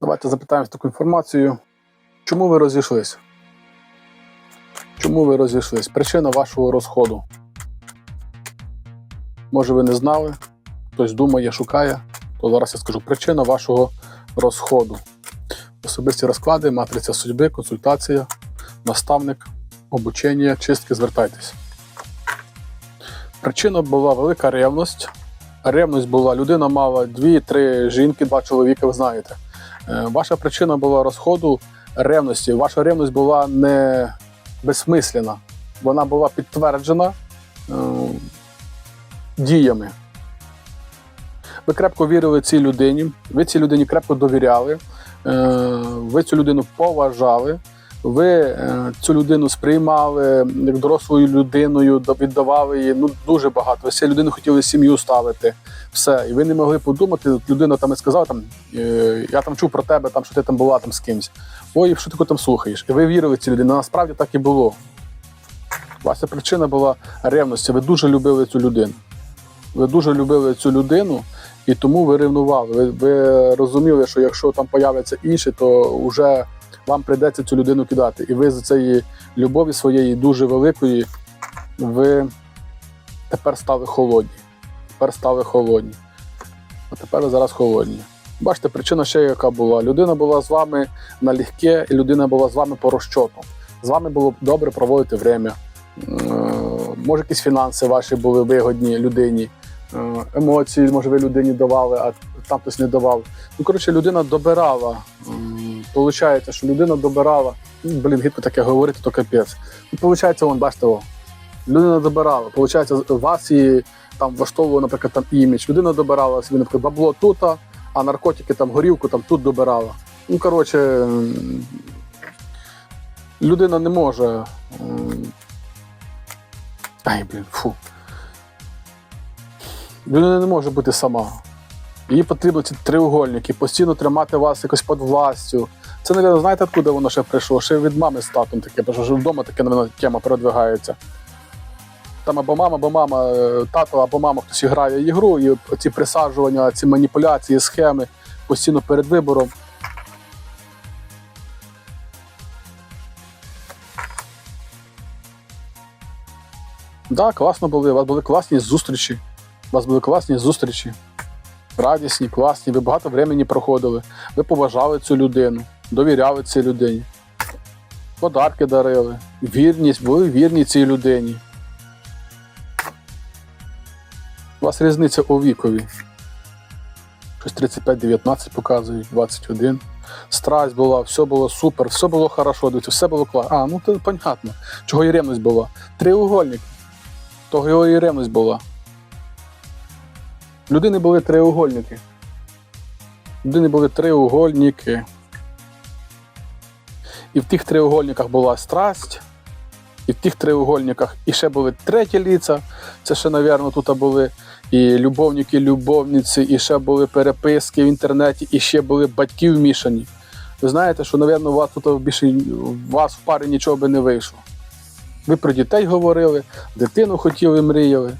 Давайте запитаємо таку інформацію. Чому ви розійшлись? Чому ви розійшлись? Причина вашого розходу. Може, ви не знали, хтось думає, шукає, то зараз я скажу причина вашого розходу. Особисті розклади, матриця судьби, консультація, наставник, обучення, чистки, звертайтесь. Причина була велика ревність. Ревність була, людина мала дві-три жінки, два чоловіка, ви знаєте. Е, Ваша причина була розходу ревності. Ваша ревність була не безсмислена. Вона була підтверджена е, діями. Ви крепко вірили цій людині, ви цій людині крепко довіряли, е, ви цю людину поважали, ви е, цю людину сприймали як дорослою людиною, віддавали їй ну, дуже багато. Ви з цією хотіли сім'ю ставити. Все. І ви не могли подумати, людина там і сказала, там, е, я там чув про тебе, там, що ти там була там з кимсь. Ой, що ти там слухаєш? І ви вірили цій людині. Насправді так і було. Ваша причина була ревності. Ви дуже любили цю людину. Ви дуже любили цю людину, і тому ви ревнували. Ви, ви розуміли, що якщо там появляться інші, то вже вам прийдеться цю людину кидати. І ви з цієї любові своєї дуже великої, ви тепер стали холодні. Тепер стали холодні. А тепер ви зараз холодні. Бачите, причина ще яка була. Людина була з вами налегке, і людина була з вами по розчоту. З вами було добре проводити время. Е, Може, якісь фінанси ваші були вигодні людині, Е, емоції, може, ви людині давали, а там хтось не давав. Ну, коротше, людина добирала. Получається, що людина добирала. Блін, гидко таке говорити, то капець. Ну, Получається, вон, бачите, о, людина добирала. Получається, вас і там влаштовував, наприклад, там імідж. Людина добирала собі, наприклад, бабло тут, а наркотики, там горілку там тут добирала. Ну, коротше, людина не може. Ай, блін, фу. Людина не може бути сама. Їй потрібно ці треугольники, постійно тримати вас якось під властю. Це, навіть, знаєте, откуда воно ще прийшло? Ще від мами з татом таке, тому що вдома таке напевно, тема передвигається. Там або мама, або мама, е, тато, або мама хтось грає ігру, і ці присаджування, ці маніпуляції, схеми постійно перед вибором. Так, да, класно були. У вас були класні зустрічі. У вас були класні зустрічі. Радісні, класні. Ви багато времени проходили. Ви поважали цю людину, довіряли цій людині. Подарки дарили. Вірність, були вірні цій людині. У вас різниця у вікові. Щось 35-19 показують, 21. Страсть була, все було супер, все було хорошо, дивіться, все було класно. А, ну то понятно. Чого і ревність була. Треугольник. Того його і ревність була. Людини були треугольники. Людини були треугольники. І в тих треугольниках була страсть, і в тих треугольниках і ще були треті ліца. Це ще, напевно, тут були і любовники, любовниці, і ще були переписки в інтернеті, і ще були батьки вмішані. Ви знаєте, що, напевно, у вас тут більше вас в парі нічого би не вийшло. Ви про дітей говорили, дитину хотіли, мріяли.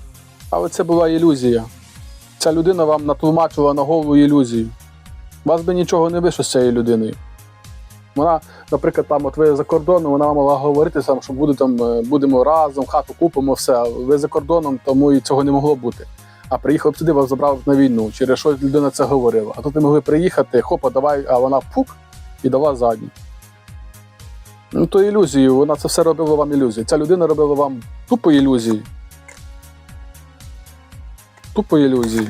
Але це була ілюзія. Ця людина вам натлумачила на голову ілюзію. Вас би нічого не вийшло з цією людиною. Вона, наприклад, там, от ви за кордоном, вона могла говорити, що буде, там, е, будемо разом, хату купимо, все. Ви за кордоном, тому і цього не могло бути. А приїхав б сюди, вас забрав на війну, через що людина це говорила. А тут не могли приїхати, хопа, давай, а вона пук і дала задній. Ну, то ілюзію, вона це все робила вам ілюзію. Ця людина робила вам тупо ілюзії. Тупо ілюзії.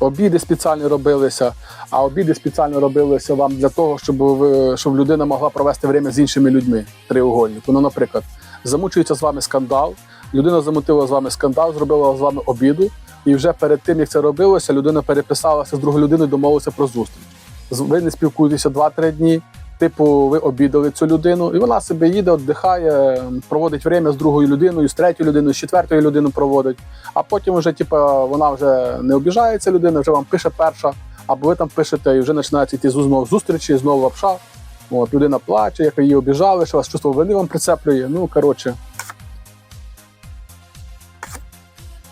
Обіди спеціально робилися, а обіди спеціально робилися вам для того, щоб, ви, щоб людина могла провести время з іншими людьми. Треугольник. Ну, наприклад, замучується з вами скандал, людина замутила з вами скандал, зробила з вами обіду, і вже перед тим, як це робилося, людина переписалася з другою людиною, домовилася про зустріч. Ви не спілкуєтеся 2-3 дні. Типу, ви обідали цю людину, і вона собі їде, віддихає, проводить время з другою людиною, з третьою людиною, з четвертою людиною проводить. А потім вже, типу, вона вже не обіжається людина, вже вам пише перша, або ви там пишете, і вже починається йти знову зустрічі, знову лапша. От, людина плаче, як її обіжали, що вас чувство вини вам прицеплює. Ну, коротше.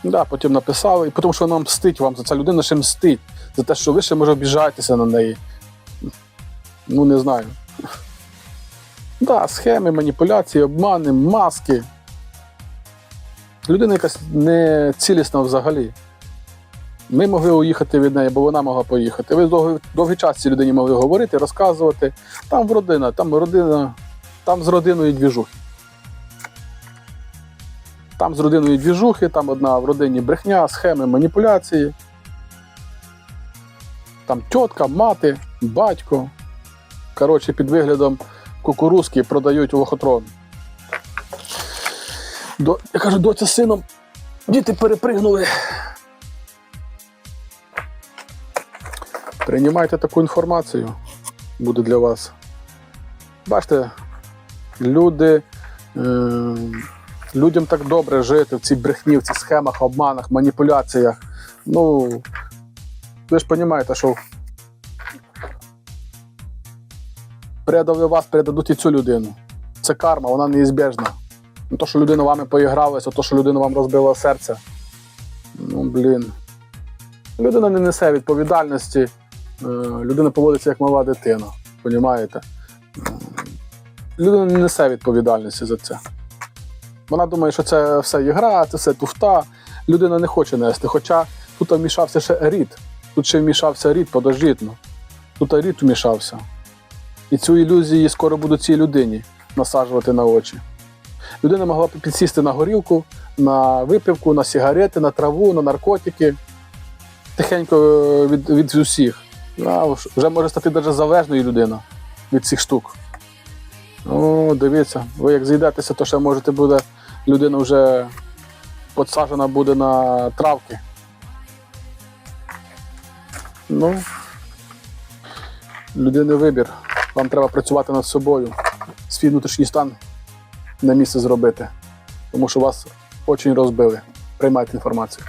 Да, потім написали, і тому що вона мстить вам, за ця людина ще мстить. за те, що ви ще може обіжаєтеся на неї. Ну, не знаю. Да, схеми, маніпуляції, обмани, маски. Людина якась не цілісна взагалі. Ми могли уїхати від неї, бо вона могла поїхати. Ви довгий, довгий час цій людині могли говорити, розказувати. Там родина, там родина, там з родиною двіжухи. Там з родиною двіжухи, там одна в родині брехня, схеми, маніпуляції. Там тітка, мати, батько. Коротше, під виглядом кукурузки продають лохотрон. До, я кажу, доця з сином, діти перепригнули. Приймайте таку інформацію, буде для вас. Бачите, люди, е, людям так добре жити в цій брехні, в цих схемах, обманах, маніпуляціях. Ну, ви ж розумієте, що предали вас, передадуть і цю людину. Це карма, вона неізбіжна. Ну, то, що людина вами поігралася, то, що людина вам розбила серце. Ну, блін. Людина не несе відповідальності. Е, Людина поводиться як мала дитина. Понімаєте? Людина не несе відповідальності за це. Вона думає, що це все ігра, це все туфта. Людина не хоче нести. Хоча тут вмішався ще рід. Тут ще вмішався рід, подождіть. ну. Тут рід вмішався. І цю ілюзію скоро будуть цій людині насаджувати на очі. Людина могла б підсісти на горілку, на випивку, на сигарети, на траву, на наркотики. Тихенько е, від, від усіх. А, вже може стати навіть залежною людина від цих штук. О, дивіться, ви як зійдетеся, то ще можете буде, людина вже підсаджена буде на травки. Ну, людини вибір. Вам треба працювати над собою, свій внутрішній стан на місце зробити. Тому що вас очень розбили. Приймайте інформацію.